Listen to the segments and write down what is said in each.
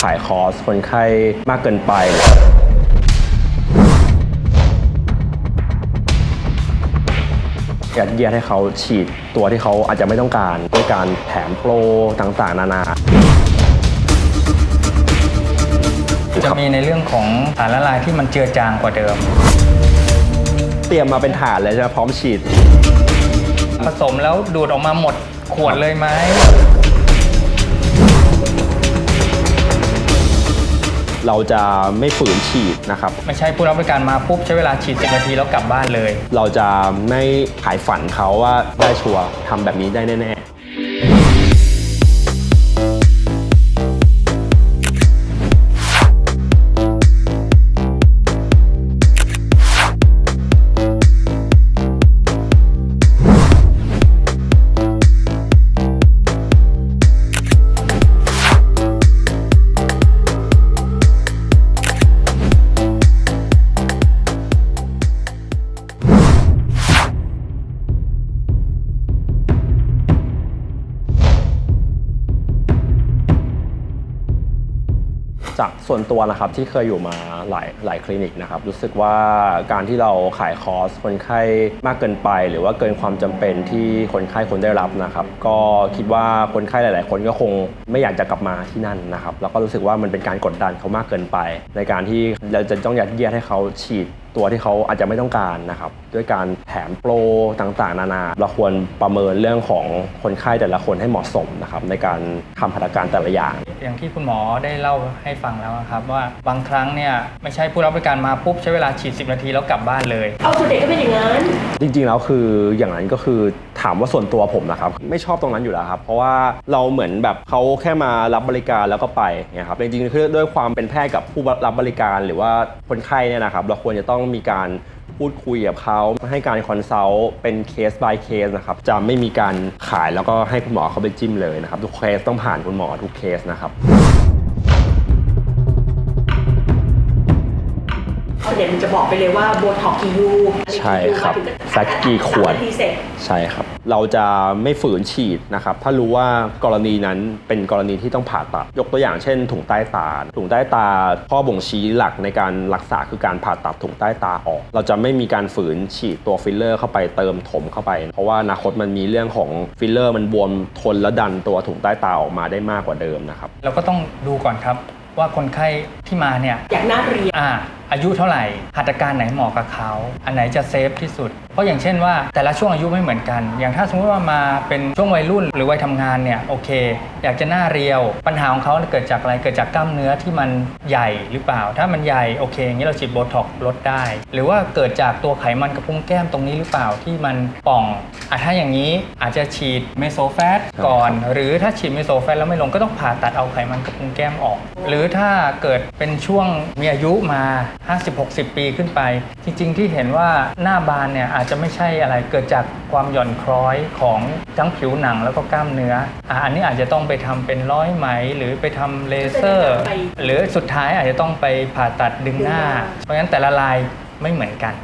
ขายคอร์สคนไข้มากเกินไป ยัดเยียดให้เขาฉีดตัวที่เขาอาจจะไม่ต้องการด้วยการแถมโปรต่างๆ นานาจะมีในเรื่องของสารละลายที่มันเจือจางกว่าเดิม เตรียมมาเป็นถาดเลยใช่ไหมพร้อมฉีด ผสมแล้วดูดออกมาหมดขวดเลยไหม เราจะไม่ฝืนฉีดนะครับ ไม่ใช่ผู้รับบริการมาปุ๊บใช้เวลาฉีด10นาทีแล้วกลับบ้านเลย เราจะไม่ขายฝันเขาว่าได้ชัวร์ทำแบบนี้ได้แน่จ ส่วนตัวนะครับที่เคยอยู่มาหลายหลายคลินิกนะครับรู้สึกว่าการที่เราขายคอร์สคนไข้มากเกินไป หรือว่าเกินความจำเป็นที่คนไข้คนได้รับนะครับก็คิดว่าคนไข้หลาย ๆ คนก็คงไม่อยากจะกลับมาที่นั่นนะครับแล้วก็รู้สึกว่ามันเป็นการกดดันเขามากเกินไป ในการที่เราจะต้องยัดเยียดให้เขาฉีด ตัวที่เขาอาจจะไม่ต้องการนะครับ ด้วยการแถมโปรต่างๆ นานา เราควรประเมินเรื่องของคนไข้แต่ละคนให้เหมาะสมนะครับในการทำพัฒนาการแต่ละอย่าง อย่างที่คุณหมอได้เล่าให้ฟังแล้วครับ ว่าบางครั้งเนี่ยไม่ใช่ผู้รับบริการมาปุ๊บใช้เวลาฉีด 10 นาทีแล้วกลับบ้านเลย เอาส่วนเด็กก็เป็นอย่างนั้น จริงๆแล้วคืออย่างนั้นก็คือถามว่าส่วนตัวผมนะครับ ไม่ชอบตรงนั้นอยู่แล้วครับ เพราะว่าเราเหมือนแบบเขาแค่มารับบริการแล้วก็ไปเนี่ยครับจริงๆคือด้วยความเป็นแพทย์กับผู้รับบริการ หรือว่าคนไข้เนี่ยนะครับ เราควรจะต้องมีการพูดคุยกับเขาให้การคอนซัลท์เป็นเคส by เคสนะครับจะไม่มีการขายแล้วก็ให้คุณหมอเขาไปจิ้มเลยนะครับ ทุกเคสต้องผ่านคุณหมอทุกเคสนะครับส่วนใหญ่มันจะบอกไปเลยว่าโบท็อกกี่ยูใช่ครับสักกี่ขวดสามนาทีเสร็จใช่ครับ เราจะไม่ฝืนฉีดนะครับ ถ้ารู้ว่ากรณีนั้นเป็นกรณีที่ต้องผ่าตัด ยกตัวอย่างเช่น ถุงใต้ตา ถุงใต้ตา ข้อบ่งชี้หลักในการรักษาคือการผ่าตัดถุงใต้ตาออก เราจะไม่มีการฝืนฉีดตัวฟิลเลอร์เข้าไปเติมถมเข้าไป เพราะว่าอนาคตมันมีเรื่องของฟิลเลอร์มันบวมทนและดันตัวถุงใต้ตาออกมาได้มากกว่าเดิมนะครับ เราก็ต้องดูก่อนครับว่าคนไข้ที่มาเนี่ยอยากหน้าเรียนอ่าอายุเท่าไหร่ หัตถการไหนเหมาะกับเขา อันไหนจะเซฟที่สุด เพราะอย่างเช่นว่าแต่ละช่วงอายุไม่เหมือนกัน อย่างถ้าสมมติว่ามาเป็นช่วงวัยรุ่นหรือวัยทำงานเนี่ยโอเค อยากจะหน้าเรียว ปัญหาของเขาเกิดจากอะไร เกิดจากกล้ามเนื้อที่มันใหญ่หรือเปล่า ถ้ามันใหญ่โอเคอย่างนี้เราฉีดโบท็อกลดได้ หรือว่าเกิดจากตัวไขมันกระพุ้งแก้มตรงนี้หรือเปล่าที่มันป่องอะถ้าอย่างนี้อาจจะฉีดเมโซแฟตก่อน หรือถ้าฉีดเมโซแฟตแล้วไม่ลงก็ต้องผ่าตัดเอาไขมันกระพุ้งแก้มออก หรือถ้าเกิดเป็นช่วงมีอายุมา50-60 ปีขึ้นไป จริงๆ ที่เห็นว่าหน้าบานเนี่ยอาจจะไม่ใช่อะไรเกิดจากความหย่อนคล้อยของทั้งผิวหนังแล้วก็กล้ามเนื้ออะอันนี้อาจจะต้องไปทำเป็นร้อยไหม หรือไปทำเลเซอร์ หรือสุดท้ายอาจจะต้องไปผ่าตัดดึงหน้า เพราะฉะนั้นแต่ละลายไม่เหมือนกัน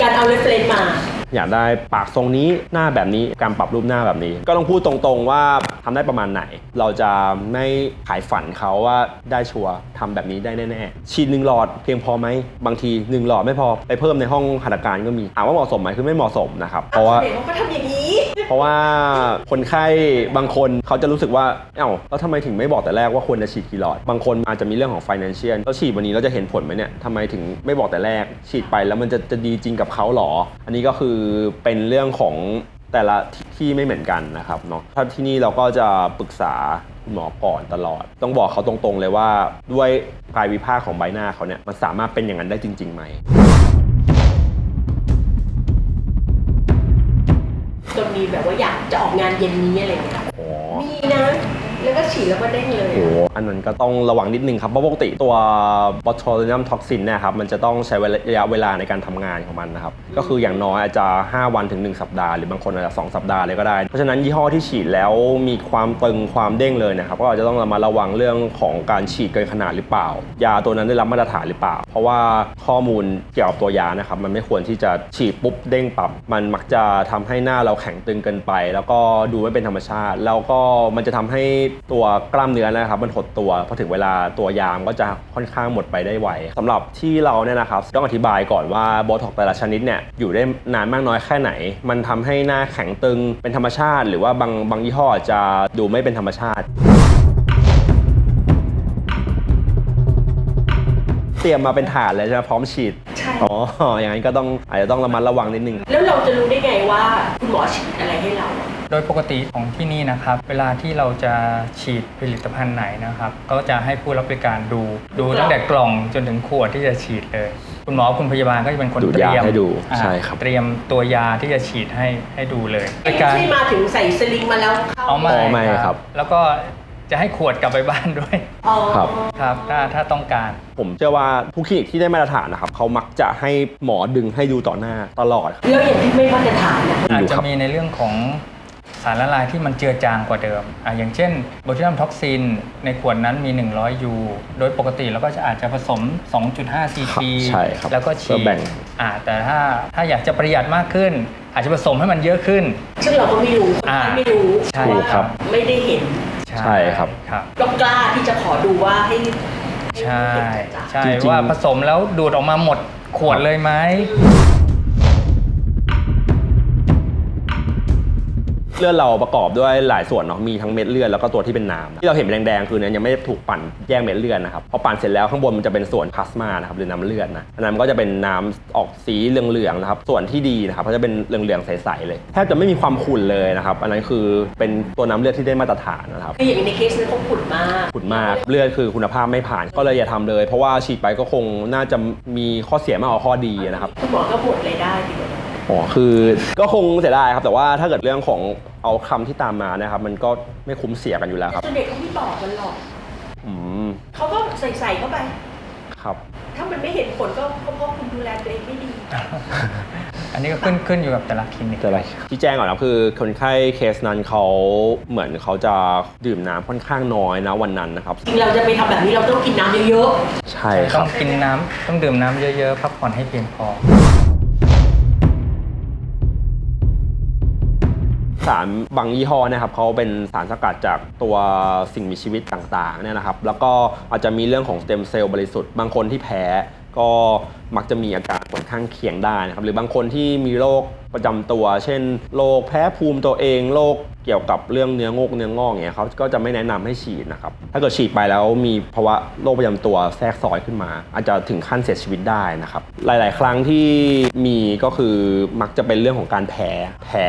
การเอาเรฟเลนมา อยากได้ปากทรงนี้หน้าแบบนี้การปรับรูปหน้าแบบนี้ ก็ต้องพูดตรงๆว่าทำได้ประมาณไหน เราจะไม่ขายฝันเขาว่าได้ชัวร์ทำแบบนี้ได้แน่ๆฉีดหนึ่งหลอดเพียงพอไหมบางทีหนึ่งหลอดไม่พอไปเพิ่มในห้องหัตถการก็มีถามว่าเหมาะสมไหมคือไม่เหมาะสมนะครับเพราะว่าเด็กเขาก็ทำอย่างนี้ เพราะว่าคนไข้บางคนเขาจะรู้สึกว่าเอ้าแล้วทำไมถึงไม่บอกแต่แรกว่าควรจะฉีดกี่หลอด บางคนอาจจะมีเรื่องของ financial แล้วฉีดวันนี้เราจะเห็นผลไหมเนี่ยทำไมถึงไม่บอกแต่แรก ฉีดไปแล้วมันจะจะดีจริงกับเขาหรอ อันนี้ก็คือเป็นเรื่องของแต่ละที่ไม่เหมือนกันนะครับเนาะถ้าที่นี่เราก็จะปรึกษาคุณหมอก่อนตลอด ต้องบอกเขาตรงๆเลยว่าด้วยกายวิภาคของใบหน้าเขาเนี่ยมันสามารถเป็นอย่างนั้นได้จริงๆไหม แบบว่าอยากจะออกงานเย็นนี้อะไรเงี้ยอ๋อมีนะ แล้วก็ฉีดแล้วก็เด้งเลย โอ้โหอันนั้นก็ต้องระวังนิดนึงครับ เพราะปกติตัว botulinum toxin เนะครับ มันจะต้องใช้ระยะเวลาในการทำงานของมันนะครับ ก็คืออย่างน้อยอาจจะ 5 วันถึง 1 สัปดาห์ หรือบางคนอาจจะ 2 สัปดาห์เลยก็ได้ เพราะฉะนั้นยี่ห้อที่ฉีดแล้วมีความตึงความเด้งเลยนะครับ ก็อาจจะต้องระมาระวังเรื่องของการฉีดเกินขนาดหรือเปล่า ยาตัวนั้นได้รับมาตรฐานหรือเปล่า เพราะว่าข้อมูลเกี่ยวกับตัวยานะครับ มันไม่ควรที่จะฉีดปุ๊บเด้งปรับมันมักจะทำให้หน้าเราแข็งตึงเกินไป แล้วก็ดูไม่เป็นธรรมชาติ แล้วก็มันจะทำให้ตัวกล้ามเนื้อนะครับมันหดตัวพอถึงเวลาตัวยามก็จะค่อนข้างหมดไปได้ไวสำหรับที่เราเนี่ยนะครับต้องอธิบายก่อนว่าโบท็อกแต่ละชนิดเนี่ยอยู่ได้นานมากน้อยแค่ไหน มันทำให้หน้าแข็งตึงเป็นธรรมชาติ หรือว่าบางบางยี่ห้ออาจจะดูไม่เป็นธรรมชาติเตรียมมาเป็นถาดเลยใช่ไหมพร้อมฉีด ใช่ อ๋อ อย่างนั้นก็ต้องอาจจะต้องระมัดระวังนิดนึง แล้วเราจะรู้ได้ไงว่าคุณหมอฉีดอะไรให้เรา โดยปกติของที่นี่นะครับ เวลาที่เราจะฉีดผลิตภัณฑ์ไหนนะครับ ก็จะให้ผู้รับบริการดู ดูตั้งแต่กล่องจนถึงขวดที่จะฉีดเลย คุณหมอคุณพยาบาลก็จะเป็นคนดูดเตรียยามให้ดูอ่าใช่ครับ เตรียมตัวยาที่จะฉีดให้ให้ดูเลยโดไม่ยการใช่มาถึงใส่สลิงมาแล้วเข้าเอาไม่อ๋อไม่ครับ แล้วก็จะให้ขวดกลับไปบ้านด้วย อ๋อ ครับ ครับ ถ้าถ้าต้องการ ผมเชื่อว่าทุกคลินิกที่ได้มาตรฐานนะครับเขามักจะให้หมอดึงให้ดูต่อหน้าตลอดครับ แล้วอย่างที่ไม่มาตรฐานนะ อาจอยู่จะครับมีในเรื่องของสารละลายที่มันเจือจางกว่าเดิมอะอย่างเช่นโบทูนัมท็อกซิน ในขวดนั้นมี 100 ยู โดยปกติเราก็จะอาจจะผสม 2.5 ซีซีใช่ครับแล้วก็ฉีก็ดแบ่งอ่าแต่ถ้าถ้าอยากจะประหยัดมากขึ้น อาจจะผสมให้มันเยอะขึ้น ซึ่งเราก็ไม่รู้คนอ่าไข้ไม่รู้ใช่เพราะว่าครับไม่ได้เห็นใช่ครับครับก็กล้าที่จะขอดูว่าให้ใช่ให้เห็นจัดๆใช่จริงๆว่าผสมแล้วดูดออกมาหมดขวดเลยไหม เลือดเราประกอบด้วยหลายส่วนเนาะมีทั้งเม็ดเลือดแล้วก็ตัวที่เป็นน้ำที่เราเห็นเป็นแดงๆคือเนี่ยยังไม่ได้ถูกปั่นแยกเม็ดเลือดนะครับพอปั่นเสร็จแล้วข้างบนมันจะเป็นส่วนพลาสมานะครับหรือน้ำเลือดนะอันนั้นมันก็จะเป็นน้ำออกสีเหลืองๆนะครับส่วนที่ดีนะครับก็จะเป็นเหลืองๆใสๆเลยแทบจะไม่มีความขุ่นเลยนะครับอันนั้นคือเป็นตัวน้ำเลือดที่ได้มาตรฐานนะครับคืออย่างในเคสนั้นเขาขุ่นมากขุ่นมากเลือดคือคุณภาพไม่ผ่าน ก็เลยอย่าทำเลย เพราะว่าฉีดไปก็คงน่าจะมีข้อเสียมากกว่าข้อดีนะครับคุณหมอก็หมดรายได้ดีกว่า อ๋อคือก็คงเสียดายครับ แต่ว่าถ้าเกิดเรื่องของเอาคำที่ตามมานะครับ มันก็ไม่คุ้มเสียกันอยู่แล้วครับ ส่วนเด็กเขาไม่บอกกันหรอกอืมเขาก็ใส่ใส่ๆเข้าไป ครับ ถ้ามันไม่เห็นผลก็ก็เพราะคุณดูแลตัวเองไม่ดี อันนี้ก็ขึ้นขึ้นอยู่กับแต่ละคลินิกจะอะไรที่แจ้งก่อนนะคือคนไข้เคสนั้นเขาเหมือนเขาจะดื่มน้ำค่อนข้างน้อยนะวันนั้นนะครับ จริงเราจะไปทำแบบนี้เราต้องกินน้ำเยอะใช่คต้รัอบ งกินน้ำต้องดื่มน้ำเยอะๆ พักผ่อนให้เพียงพอ สารบางยี่ห้อนะครับเขาเป็นสารสกัดจากตัวสิ่งมีชีวิตต่างๆเนี่ยนะครับ แล้วก็อาจจะมีเรื่องของสเต็มเซลล์บริสุทธิ์บางคนที่แพ้ก็มักจะมีอาการผลข้างเคียงได้นะครับหรือบางคนที่มีโรคประจำตัว เช่นโรคแพ้ภูมิตัวเองโรคเกี่ยวกับเรื่องเนื้องอกเนื้องอกเนี่ยเขาก็จะไม่แนะนำให้ฉีดนะครับถ้าเกิดฉีดไปแล้วมีภาวะโรคประจำตัวแทรกซ้อนขึ้นมา อาจจะถึงขั้นเสียชีวิตได้นะครับหลาย ๆ ครั้งที่มีก็คือมักจะเป็นเรื่องของการแพ้แพ้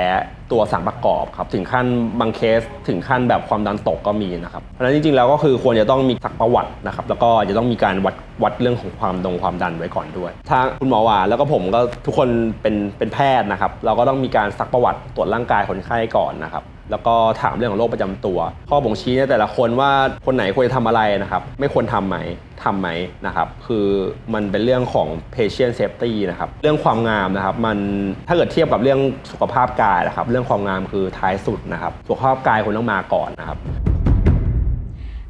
ตัวสารประกอบครับถึงขั้นบางเคสถึงขั้นแบบความดันตกก็มีนะครับเพราะฉะนั้นจริง ๆ แล้วก็คือควรจะต้องมีสักประวัตินะครับแล้วก็จะต้องมีการวัดวัดเรื่องของความดงความดันไว้ก่อนด้วยทางคุณหมอหวานแล้วก็ผมก็ทุกคนเป็นเป็นแพทย์นะครับ เราก็ต้องมีการซักประวัติตรวจร่างกายคนไข้ก่อนนะครับแล้วก็ถามเรื่องของโรคประจำตัว ข้อบ่งชี้ในแต่ละคนว่าคนไหนควรจะทำอะไรนะครับ ไม่ควรทำไหมทำไหมนะครับ คือมันเป็นเรื่องของ patient safety นะครับ เรื่องความงามนะครับ มันถ้าเกิดเทียบกับเรื่องสุขภาพกายนะครับ เรื่องความงามคือท้ายสุดนะครับ สุขภาพกายควรต้องมาก่อนนะครับ